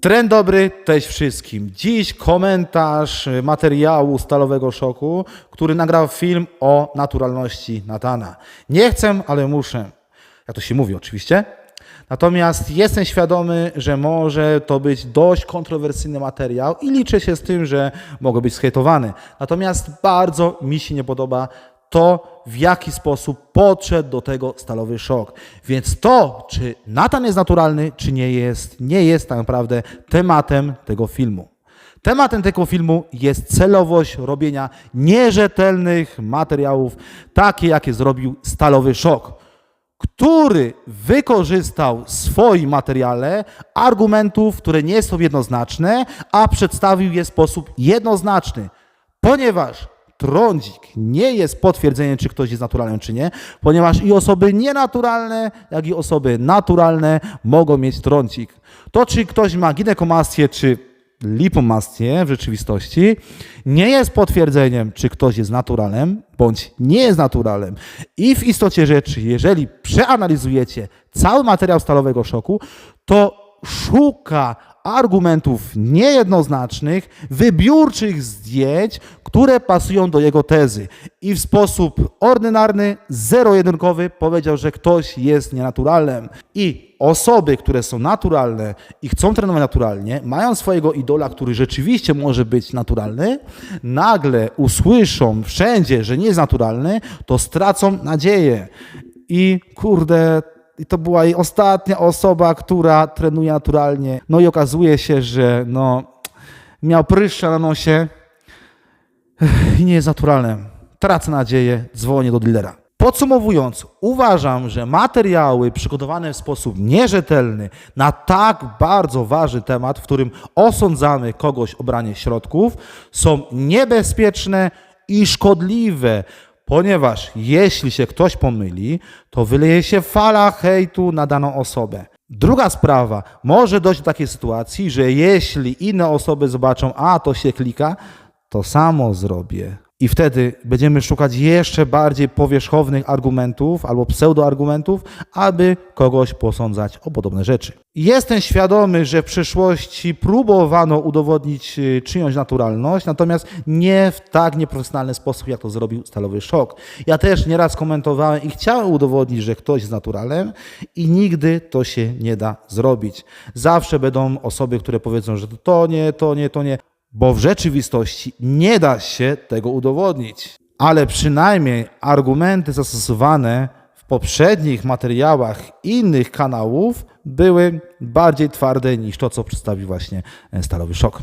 Trend dobry, cześć wszystkim. Dziś komentarz y, materiału Stalowego Szoku, który nagrał film o naturalności Natana. Nie chcę, ale muszę. Jak to się mówi oczywiście. Natomiast jestem świadomy, że może to być dość kontrowersyjny materiał i liczę się z tym, że mogę być skejtowany. Natomiast bardzo mi się nie podoba to, w jaki sposób podszedł do tego stalowy szok. Więc to, czy Natan jest naturalny, czy nie jest, nie jest tak naprawdę tematem tego filmu. Tematem tego filmu jest celowość robienia nierzetelnych materiałów, takie jakie zrobił stalowy szok który wykorzystał w swoim materiale argumentów, które nie są jednoznaczne, a przedstawił je w sposób jednoznaczny, ponieważ trądzik nie jest potwierdzeniem, czy ktoś jest naturalny, czy nie, ponieważ i osoby nienaturalne, jak i osoby naturalne mogą mieć trądzik. To, czy ktoś ma ginekomastię, czy lipomastię w rzeczywistości nie jest potwierdzeniem, czy ktoś jest naturalem, bądź nie jest naturalem. I w istocie rzeczy, jeżeli przeanalizujecie cały materiał stalowego szoku, to szuka argumentów niejednoznacznych, wybiórczych zdjęć, które pasują do jego tezy. I w sposób ordynarny, zero-jedynkowy powiedział, że ktoś jest nienaturalnym. I osoby, które są naturalne i chcą trenować naturalnie, mają swojego idola, który rzeczywiście może być naturalny, nagle usłyszą wszędzie, że nie jest naturalny, to stracą nadzieję. I kurde, i to była jej ostatnia osoba, która trenuje naturalnie. No i okazuje się, że no, miał pryszcza na nosie i nie jest naturalnym. Tracę nadzieję, dzwonię do dealera. Podsumowując, uważam, że materiały przygotowane w sposób nierzetelny na tak bardzo ważny temat, w którym osądzamy kogoś o branie środków, są niebezpieczne i szkodliwe, ponieważ jeśli się ktoś pomyli, to wyleje się fala hejtu na daną osobę. Druga sprawa, może dojść do takiej sytuacji, że jeśli inne osoby zobaczą, a to się klika, to samo zrobię. I wtedy będziemy szukać jeszcze bardziej powierzchownych argumentów albo pseudoargumentów, aby kogoś posądzać o podobne rzeczy. Jestem świadomy, że w przeszłości próbowano udowodnić y, czyjąś naturalność, natomiast nie w tak nieprofesjonalny sposób, jak to zrobił Stalowy Szok. Ja też nieraz komentowałem i chciałem udowodnić, że ktoś jest naturalem i nigdy to się nie da zrobić. Zawsze będą osoby, które powiedzą, że to nie, to nie, to nie bo w rzeczywistości nie da się tego udowodnić. Ale przynajmniej argumenty zastosowane w poprzednich materiałach innych kanałów były bardziej twarde niż to, co przedstawił właśnie Stalowy Szok.